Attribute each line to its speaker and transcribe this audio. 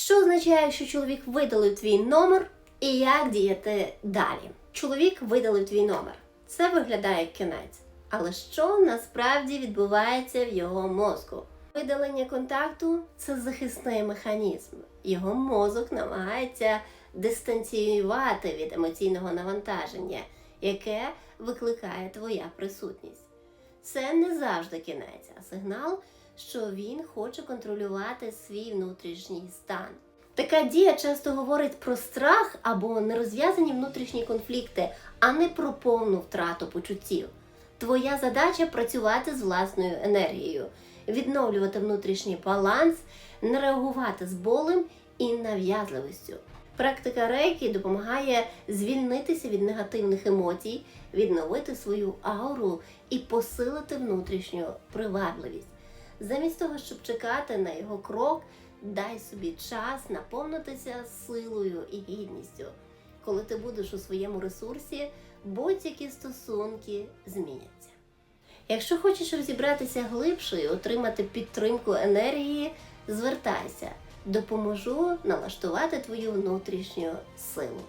Speaker 1: Що означає, що чоловік видалив твій номер і як діяти далі? Чоловік видалив твій номер. Це виглядає як кінець. Але що насправді відбувається в його мозку? Видалення контакту це захисний механізм. Його мозок намагається дистанціювати від емоційного навантаження, яке викликає твоя присутність. Це не завжди кінець, а сигнал, що він хоче контролювати свій внутрішній стан. Така дія часто говорить про страх або нерозв'язані внутрішні конфлікти, а не про повну втрату почуттів. Твоя задача працювати з власною енергією, відновлювати внутрішній баланс, не реагувати з болем і нав'язливістю. Практика рейки допомагає звільнитися від негативних емоцій, відновити свою ауру і посилити внутрішню привабливість. Замість того, щоб чекати на його крок, дай собі час наповнитися силою і гідністю. Коли ти будеш у своєму ресурсі, будь-які стосунки зміняться. Якщо хочеш розібратися глибше і отримати підтримку енергії, звертайся, допоможу налаштувати твою внутрішню силу.